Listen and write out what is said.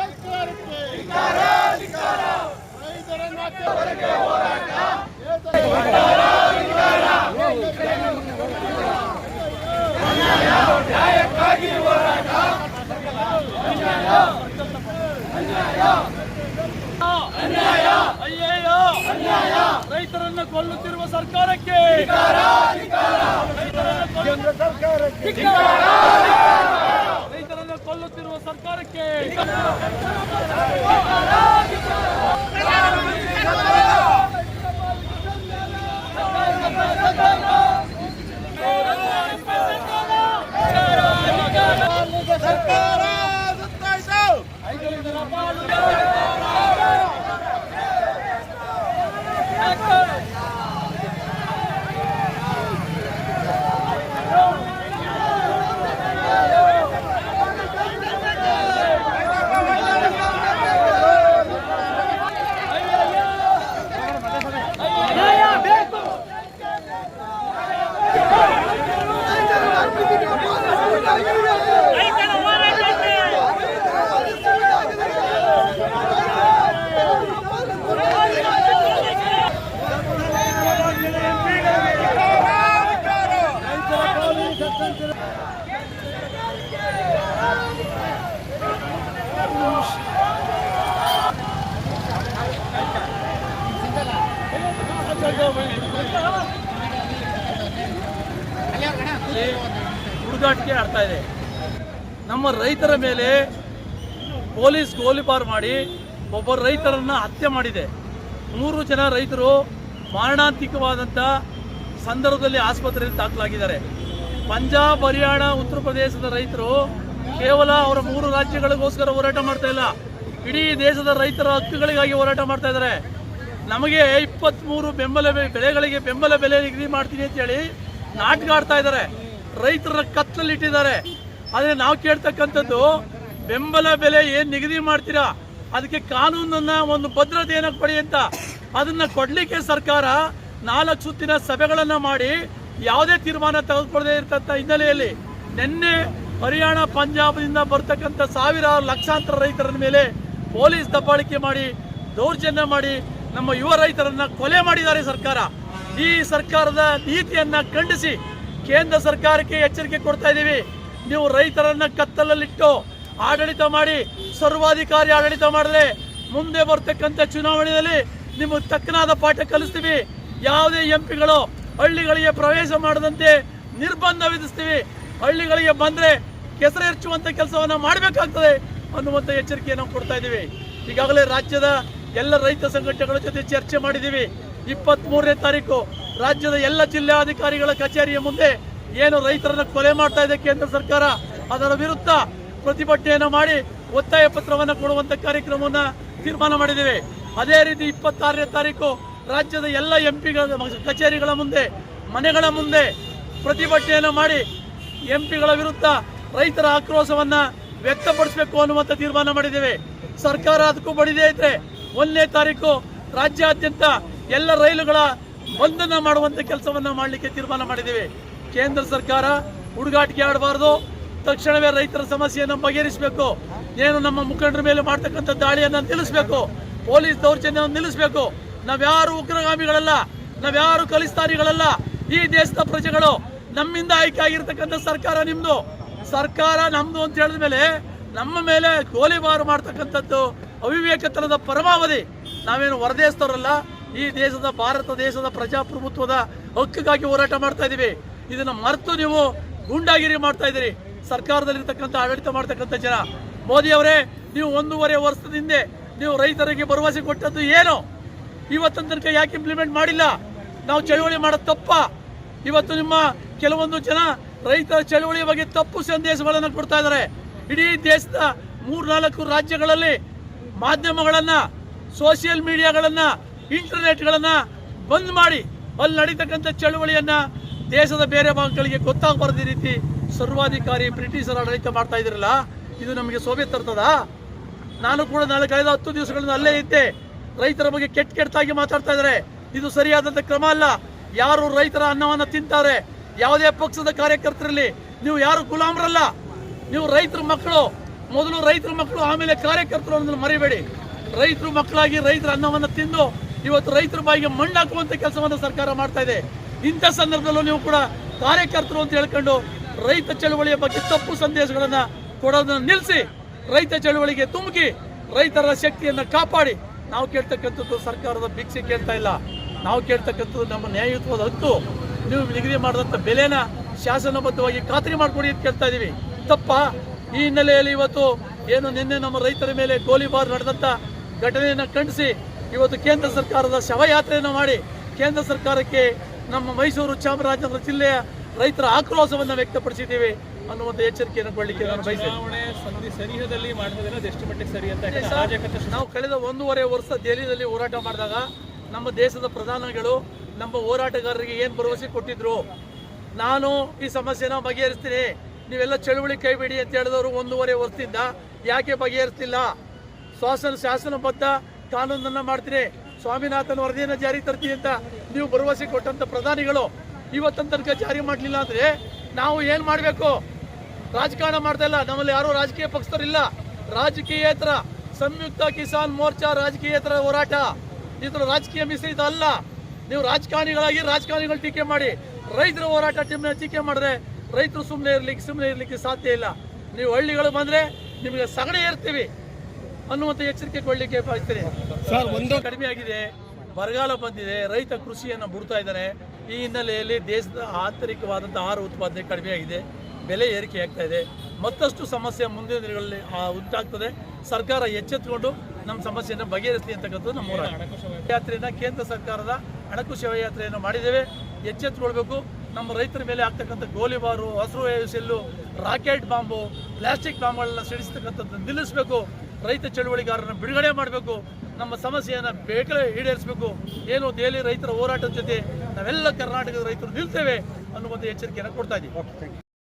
ಸರ್ಕಾರಕ್ಕೆ ಅನ್ಯಾಯ ಅನ್ಯಾಯ ಕೊಲ್ಲುತ್ತಿರುವ ಸರ್ಕಾರಕ್ಕೆ. ಕೇಂದ್ರ ಸರ್ಕಾರಕ್ಕೆ. ರೈತರನ್ನು ಕೊಲ್ಲುತ್ತಿರುವ ಸರ್ಕಾರಕ್ಕೆ ಹುಡುಗಾಟಿಕೆ ಆಡ್ತಾ ಇದೆ. ನಮ್ಮ ರೈತರ ಮೇಲೆ ಪೊಲೀಸ್ ಗೋಲಿಬಾರ್ ಮಾಡಿ ಒಬ್ಬ ರೈತರನ್ನ ಹತ್ಯೆ ಮಾಡಿದೆ. ಮೂರು ಜನ ರೈತರು ಮಾರಣಾಂತಿಕವಾದಂಥ ಸಂದರ್ಭದಲ್ಲಿ ಆಸ್ಪತ್ರೆಯಲ್ಲಿ ದಾಖಲಾಗಿದ್ದಾರೆ. ಪಂಜಾಬ್, ಹರಿಯಾಣ, ಉತ್ತರ ಪ್ರದೇಶದ ರೈತರು ಕೇವಲ ಅವರ ಮೂರು ರಾಜ್ಯಗಳಿಗೋಸ್ಕರ ಹೋರಾಟ ಮಾಡ್ತಾ ಇಲ್ಲ. ಇಡೀ ದೇಶದ ರೈತರ ಹಕ್ಕುಗಳಿಗಾಗಿ ಹೋರಾಟ ಮಾಡ್ತಾ ಇದ್ದಾರೆ. ನಮಗೆ ಇಪ್ಪತ್ತ್ಮೂರು ಬೆಂಬಲ ಬೆಳೆಗಳಿಗೆ ಬೆಂಬಲ ಬೆಲೆ ನಿಗದಿ ಮಾಡ್ತೀನಿ ಅಂತೇಳಿ ನಾಟಕ ಆಡ್ತಾ ಇದ್ದಾರೆ. ರೈತರ ಕತ್ತಲಲ್ಲಿ ಇಟ್ಟಿದ್ದಾರೆ ಆದರೆ ನಾವು ಕೇಳ್ತಕ್ಕಂಥದ್ದು ಬೆಂಬಲ ಬೆಲೆ ಏನು ನಿಗದಿ ಮಾಡ್ತೀರಾ? ಅದಕ್ಕೆ ಕಾನೂನನ್ನ ಒಂದು ಭದ್ರತೆಯನ್ನು ಕೊಡಿ ಅಂತ. ಅದನ್ನ ಕೊಡ್ಲಿಕ್ಕೆ ಸರ್ಕಾರ ನಾಲ್ಕು ಸುತ್ತಿನ ಸಭೆಗಳನ್ನು ಮಾಡಿ ಯಾವುದೇ ತೀರ್ಮಾನ ತೆಗೆದುಕೊಳ್ಳದೆ ಇರ್ತಕ್ಕಂಥ ಹಿನ್ನೆಲೆಯಲ್ಲಿ ನಿನ್ನೆ ಹರಿಯಾಣ ಪಂಜಾಬ್ನಿಂದ ಬರ್ತಕ್ಕಂಥ ಸಾವಿರಾರು ಲಕ್ಷಾಂತರ ರೈತರ ಮೇಲೆ ಪೊಲೀಸ್ ದಬ್ಬಾಳಿಕೆ ಮಾಡಿ, ದೌರ್ಜನ್ಯ ಮಾಡಿ ನಮ್ಮ ಯುವ ರೈತರನ್ನ ಕೊಲೆ ಮಾಡಿದ್ದಾರೆ ಸರ್ಕಾರ. ಈ ಸರ್ಕಾರದ ನೀತಿಯನ್ನ ಖಂಡಿಸಿ ಕೇಂದ್ರ ಸರ್ಕಾರಕ್ಕೆ ಎಚ್ಚರಿಕೆ ಕೊಡ್ತಾ ಇದ್ದೀವಿ. ನೀವು ರೈತರನ್ನ ಕತ್ತಲಲ್ಲಿಟ್ಟು ಆಡಳಿತ ಮಾಡಿ, ಸರ್ವಾಧಿಕಾರಿ ಆಡಳಿತ ಮಾಡದೆ ಮುಂದೆ ಬರ್ತಕ್ಕಂಥ ಚುನಾವಣೆಯಲ್ಲಿ ನಿಮಗೆ ತಕ್ಕನಾದ ಪಾಠ ಕಲಿಸ್ತೀವಿ. ಯಾವುದೇ ಎಂಪಿಗಳು ಹಳ್ಳಿಗಳಿಗೆ ಪ್ರವೇಶ ಮಾಡದಂತೆ ನಿರ್ಬಂಧ ವಿಧಿಸ್ತೀವಿ. ಹಳ್ಳಿಗಳಿಗೆ ಬಂದ್ರೆ ಕೆಸರು ಎರಚುವಂಥ ಕೆಲಸವನ್ನ ಮಾಡಬೇಕಾಗ್ತದೆ ಅನ್ನುವಂಥ ಎಚ್ಚರಿಕೆಯನ್ನು ಕೊಡ್ತಾ ಇದ್ದೀವಿ. ಈಗಾಗಲೇ ರಾಜ್ಯದ ಎಲ್ಲ ರೈತ ಸಂಘಟನೆಗಳ ಜೊತೆ ಚರ್ಚೆ ಮಾಡಿದ್ದೀವಿ. ಇಪ್ಪತ್ತ್ ಮೂರನೇ ತಾರೀಕು, ರಾಜ್ಯದ ಎಲ್ಲ ಜಿಲ್ಲಾಧಿಕಾರಿಗಳ ಕಚೇರಿಯ ಮುಂದೆ ಏನು ರೈತರನ್ನು ಕೊಲೆ ಮಾಡ್ತಾ ಇದೆ ಕೇಂದ್ರ ಸರ್ಕಾರ, ಅದರ ವಿರುದ್ಧ ಪ್ರತಿಭಟನೆಯನ್ನು ಮಾಡಿ ಒತ್ತಾಯ ಪತ್ರವನ್ನು ಕೊಡುವಂತ ಕಾರ್ಯಕ್ರಮವನ್ನ ತೀರ್ಮಾನ ಮಾಡಿದ್ದೇವೆ. ಅದೇ ರೀತಿ ಇಪ್ಪತ್ತಾರನೇ ತಾರೀಕು ರಾಜ್ಯದ ಎಲ್ಲ ಎಂಪಿಗಳ ಕಚೇರಿಗಳ ಮುಂದೆ, ಮನೆಗಳ ಮುಂದೆ ಪ್ರತಿಭಟನೆಯನ್ನು ಮಾಡಿ ಎಂಪಿಗಳ ವಿರುದ್ಧ ರೈತರ ಆಕ್ರೋಶವನ್ನ ವ್ಯಕ್ತಪಡಿಸಬೇಕು ಅನ್ನುವಂಥ ತೀರ್ಮಾನ ಮಾಡಿದ್ದೇವೆ. ಸರ್ಕಾರ ಅದಕ್ಕೂ ಬಡಿದೇ ಇದ್ರೆ ಒಂದನೇ ತಾರೀಕು ರಾಜ್ಯಾದ್ಯಂತ ಎಲ್ಲ ರೈಲುಗಳ ಬಂಧನ ಮಾಡುವಂತ ಕೆಲಸವನ್ನ ಮಾಡಲಿಕ್ಕೆ ತೀರ್ಮಾನ ಮಾಡಿದ್ದೇವೆ. ಕೇಂದ್ರ ಸರ್ಕಾರ ಹುಡುಗಾಟಿಕೆ ಆಡಬಾರ್ದು ತಕ್ಷಣವೇ ರೈತರ ಸಮಸ್ಯೆಯನ್ನು ಬಗೆಹರಿಸಬೇಕು. ಏನು ನಮ್ಮ ಮುಖಂಡರ ಮೇಲೆ ಮಾಡ್ತಕ್ಕಂಥ ದಾಳಿಯನ್ನು ನಿಲ್ಲಿಸಬೇಕು. ಪೊಲೀಸ್ ದೌರ್ಜನ್ಯವನ್ನು ನಿಲ್ಲಿಸಬೇಕು. ನಾವ್ಯಾರು ಉಗ್ರಗಾಮಿಗಳಲ್ಲ, ನಾವ್ಯಾರು ಖಲಿಸ್ತಾನಿಗಳಲ್ಲ ಈ ದೇಶದ ಪ್ರಜೆಗಳು ನಮ್ಮಿಂದ ಆಯ್ಕೆ ಆಗಿರ್ತಕ್ಕಂಥ ಸರ್ಕಾರ ನಿಮ್ದು. ಸರ್ಕಾರ ನಮ್ದು ಅಂತ ಹೇಳಿದ ಮೇಲೆ ನಮ್ಮ ಮೇಲೆ ಗೋಲಿಬಾರು ಮಾಡ್ತಕ್ಕಂಥದ್ದು ಅವಿವೇಕತನದ ಪರಮಾವಧಿ. ನಾವೇನು ಹೊರದೇಶದವರಲ್ಲ ಈ ದೇಶದ ಭಾರತ ದೇಶದ ಪ್ರಜಾಪ್ರಭುತ್ವದ ಹಕ್ಕಿಗಾಗಿ ಹೋರಾಟ ಮಾಡ್ತಾ ಇದೀವಿ. ಇದನ್ನ ಮರೆತು ನೀವು ಗೂಂಡಾಗಿರಿ ಮಾಡ್ತಾ ಇದ್ದೀರಿ. ಸರ್ಕಾರದಲ್ಲಿರ್ತಕ್ಕಂಥ ಆಡಳಿತ ಮಾಡ್ತಕ್ಕಂಥ ಜನ. ಮೋದಿ ಅವರೇ, ನೀವು ಒಂದೂವರೆ ವರ್ಷದ ಹಿಂದೆ ನೀವು ರೈತರಿಗೆ ಭರವಸೆ ಕೊಟ್ಟದ್ದು ಏನು? ಇವತ್ತಿನ ತನಕ ಯಾಕೆ ಇಂಪ್ಲಿಮೆಂಟ್ ಮಾಡಿಲ್ಲ? ನಾವು ಚಳುವಳಿ ಮಾಡೋದು ತಪ್ಪ? ಇವತ್ತು ನಿಮ್ಮ ಕೆಲವೊಂದು ಜನ ರೈತರ ಚಳುವಳಿಯ ಬಗ್ಗೆ ತಪ್ಪು ಸಂದೇಶಗಳನ್ನು ಕೊಡ್ತಾ ಇದ್ದಾರೆ. ಇಡೀ ದೇಶದ ಮೂರ್ನಾಲ್ಕು ರಾಜ್ಯಗಳಲ್ಲಿ ಮಾಧ್ಯಮಗಳನ್ನ ಸೋಷಿಯಲ್ ಮೀಡಿಯಾಗಳನ್ನ ಇಂಟರ್ನೆಟ್ಗಳನ್ನು ಬಂದ್ ಮಾಡಿ, ಅಲ್ಲಿ ನಡೀತಕ್ಕಂಥ ಚಳುವಳಿಯನ್ನ ದೇಶದ ಬೇರೆ ಭಾಗಗಳಿಗೆ ಗೊತ್ತಾಗಬಾರ್ದು ಈ ರೀತಿ ಸರ್ವಾಧಿಕಾರಿ ಬ್ರಿಟಿಷರ ಆಡಳಿತ ಮಾಡ್ತಾ ಇದ್ರಲ್ಲ, ಇದು ನಮಗೆ ಸೋಭೆ ತರ್ತದ? ನಾನು ಕೂಡ ನಾಲ್ಕೈದು ಹತ್ತು ದಿವಸಗಳಿಂದ ಅಲ್ಲೇ ಇದ್ದೆ. ರೈತರ ಬಗ್ಗೆ ಕೆಟ್ಟ ಕೆಟ್ಟದಾಗಿ ಮಾತಾಡ್ತಾ ಇದ್ದಾರೆ. ಇದು ಸರಿಯಾದಂಥ ಕ್ರಮ ಅಲ್ಲ. ಯಾರು ರೈತರ ಅನ್ನವನ್ನ ತಿಂತಾರೆ? ಯಾವುದೇ ಪಕ್ಷದ ಕಾರ್ಯಕರ್ತರಲ್ಲಿ ನೀವು ಯಾರು ಗುಲಾಮರಲ್ಲ? ನೀವು ರೈತರ ಮಕ್ಕಳು. ಮೊದಲು ರೈತರ ಮಕ್ಕಳು, ಆಮೇಲೆ ಕಾರ್ಯಕರ್ತರು ಅನ್ನೋದನ್ನು ಮರಿಬೇಡಿ. ರೈತರು ಮಕ್ಕಳಾಗಿ ರೈತರ ಅನ್ನವನ್ನ ತಿಂದು ಇವತ್ತು ರೈತರ ಬಾಯಿಗೆ ಮಣ್ಣು ಹಾಕುವಂತ ಕೆಲಸವನ್ನು ಸರ್ಕಾರ ಮಾಡ್ತಾ ಇದೆ. ಇಂಥ ಸಂದರ್ಭದಲ್ಲೂ ನೀವು ಕೂಡ ಕಾರ್ಯಕರ್ತರು ಅಂತ ಹೇಳ್ಕೊಂಡು ರೈತ ಚಳುವಳಿಯ ಬಗ್ಗೆ ತಪ್ಪು ಸಂದೇಶಗಳನ್ನು ಕೊಡೋದನ್ನು ನಿಲ್ಲಿಸಿ ರೈತ ಚಳುವಳಿಗೆ ತುಮುಕಿ ರೈತರ ಶಕ್ತಿಯನ್ನು ಕಾಪಾಡಿ. ನಾವು ಕೇಳ್ತಕ್ಕಂಥದ್ದು ಸರ್ಕಾರದ ಭಿಕ್ಷೆ ಕೇಳ್ತಾ ಇಲ್ಲ. ನಾವು ಕೇಳ್ತಕ್ಕಂಥದ್ದು ನಮ್ಮ ನ್ಯಾಯಯುತವಾದ ಹಕ್ಕು. ನೀವು ನಿಗದಿ ಮಾಡಿದಂಥ ಬೆಲೆನ ಶಾಸನಬದ್ಧವಾಗಿ ಖಾತ್ರಿ ಮಾಡಿಕೊಡಿ ಅಂತ ಕೇಳ್ತಾ ಇದ್ದೀವಿ ತಪ್ಪ. ಈ ಹಿನ್ನೆಲೆಯಲ್ಲಿ ಇವತ್ತು ಏನು ನಿನ್ನೆ ನಮ್ಮ ರೈತರ ಮೇಲೆ ಗೋಲಿಬಾರ್ ನಡೆದಂಥ ಘಟನೆಯನ್ನು ಖಂಡಿಸಿ ಇವತ್ತು ಕೇಂದ್ರ ಸರ್ಕಾರದ ಶವಯಾತ್ರೆಯನ್ನು ಮಾಡಿ ಕೇಂದ್ರ ಸರ್ಕಾರಕ್ಕೆ ನಮ್ಮ ಮೈಸೂರು ಚಾಮರಾಜನಗರ ಜಿಲ್ಲೆಯ ರೈತರ ಆಕ್ರೋಶವನ್ನು ವ್ಯಕ್ತಪಡಿಸಿದ್ದೀವಿ ಅನ್ನುವಂಥ ಎಚ್ಚರಿಕೆಯನ್ನು ಕೊಡಲಿಕ್ಕೆ ನಾನು ಸರಿಹದಲ್ಲಿ ಅದು ಎಷ್ಟು ಮಟ್ಟಿಗೆ ಸರಿ ಅಂತ ನಾವು ಕಳೆದ ಒಂದೂವರೆ ವರ್ಷ ದೆಹಲಿಯಲ್ಲಿ ಹೋರಾಟ ಮಾಡಿದಾಗ ನಮ್ಮ ದೇಶದ ಪ್ರಧಾನಿಗಳು ನಮ್ಮ ಹೋರಾಟಗಾರರಿಗೆ ಏನು ಭರವಸೆ ಕೊಟ್ಟಿದ್ರು? ನಾನು ಈ ಸಮಸ್ಯೆನ ಬಗೆಹರಿಸ್ತೀನಿ. ನೀವೆಲ್ಲ ಚಳುವಳಿ ಕೈಬಿಡಿ ಅಂತ ಹೇಳಿದವರು ಒಂದೂವರೆ ವರ್ಷದಿಂದ ಯಾಕೆ ಬಗೆಹರಿಸ್ತಿಲ್ಲ? ಶಾಸನ ಶಾಸನಬದ್ಧ ಕಾನೂನನ್ನು ಮಾಡ್ತೀನಿ ಸ್ವಾಮಿನಾಥನ್ ವರದಿಯನ್ನು ಜಾರಿ ತರ್ತೀವಿ ಅಂತ ನೀವು ಭರವಸೆ ಕೊಟ್ಟಂತ ಪ್ರಧಾನಿಗಳು ಇವತ್ತಿನ ತನಕ ಜಾರಿ ಮಾಡಲಿಲ್ಲ ಅಂದ್ರೆ ನಾವು ಏನು ಮಾಡಬೇಕು? ರಾಜಕಾರಣ ಮಾಡ್ತಾ ಇಲ್ಲ. ನಮ್ಮಲ್ಲಿ ಯಾರು ರಾಜಕೀಯ ಪಕ್ಷದವರಿಲ್ಲ. ರಾಜಕೀಯೇತರ, ಸಂಯುಕ್ತ ಕಿಸಾನ್ ಮೋರ್ಚಾ ರಾಜಕೀಯೇತರ ಹೋರಾಟ. ಇದ್ರ ರಾಜಕೀಯ ಮಿಶ್ರಿತ ಅಲ್ಲ. ನೀವು ರಾಜಕಾರಣಿಗಳಾಗಿ ರಾಜಕಾರಣಿಗಳು ಟೀಕೆ ಮಾಡಿ. ರೈತರ ಹೋರಾಟ ಟೀಮ್ನ ಟೀಕೆ ಮಾಡಿದ್ರೆ ರೈತರು ಸುಮ್ಮನೆ ಇರ್ಲಿಕ್ಕೆ ಸುಮ್ಮನೆ ಇರ್ಲಿಕ್ಕೆ ಸಾಧ್ಯ ಇಲ್ಲ. ನೀವು ಹಳ್ಳಿಗಳು ಬಂದ್ರೆ ನಿಮಗೆ ಸಗಣಿ ಏರ್ತೀವಿ. ಅನ್ನುವಂಥ ಎಚ್ಚರಿಕೆ ಕೊಡ್ಲಿಕ್ಕೆ ಬಯಸ್ತೇನೆ ಒಂದು ಕಡಿಮೆ ಆಗಿದೆ. ಬರಗಾಲ ಬಂದಿದೆ. ರೈತ ಕೃಷಿಯನ್ನು ಬಿಡ್ತಾ ಇದ್ದಾರೆ ಈ ಹಿನ್ನೆಲೆಯಲ್ಲಿ ದೇಶದ ಆಂತರಿಕವಾದಂಥ ಆಹಾರ ಉತ್ಪಾದನೆ ಕಡಿಮೆ ಆಗಿದೆ. ಬೆಲೆ ಏರಿಕೆ ಆಗ್ತಾ ಇದೆ. ಮತ್ತಷ್ಟು ಸಮಸ್ಯೆ ಮುಂದಿನ ದಿನಗಳಲ್ಲಿ ಉಂಟಾಗ್ತದೆ. ಸರ್ಕಾರ ಎಚ್ಚೆತ್ತುಕೊಂಡು ನಮ್ಮ ಸಮಸ್ಯೆಯನ್ನು ಬಗೆಹರಿಸಲಿ ಅಂತಕ್ಕಂಥದ್ದು ನಮ್ಮ ಹೋರಾಟ. ಯಾತ್ರೆಯನ್ನು ಕೇಂದ್ರ ಸರ್ಕಾರದ ಹಣಕು ಶವಯಾತ್ರೆಯನ್ನು ಮಾಡಿದ್ದೇವೆ. ಎಚ್ಚೆತ್ತುಕೊಳ್ಬೇಕು. ನಮ್ಮ ರೈತರ ಮೇಲೆ ಆಗ್ತಕ್ಕಂಥ ಗೋಲಿಬಾರು ಹಸಿರು ಸೆಲ್ಲು ರಾಕೆಟ್ ಬಾಂಬು ಪ್ಲಾಸ್ಟಿಕ್ ಬಾಂಬ್ಗಳನ್ನು ಸಿಡಿಸ್ತಕ್ಕಂಥದ್ದು ನಿಲ್ಲಿಸಬೇಕು. ರೈತ ಚಳುವಳಿಗಾರರನ್ನು ಬಿಡುಗಡೆ ಮಾಡಬೇಕು, ನಮ್ಮ ಸಮಸ್ಯೆಯನ್ನು ಬೇಕೇ ಈಡೇರಿಸಬೇಕು, ಏನು ದೆಹಲಿ ರೈತರ ಹೋರಾಟದ ಜೊತೆ ನಾವೆಲ್ಲ ಕರ್ನಾಟಕದ ರೈತರು ನಿಲ್ತೇವೆ ಅನ್ನುವಂಥ ಎಚ್ಚರಿಕೆಯನ್ನು ಕೊಡ್ತಾ ಇದ್ದೀವಿ.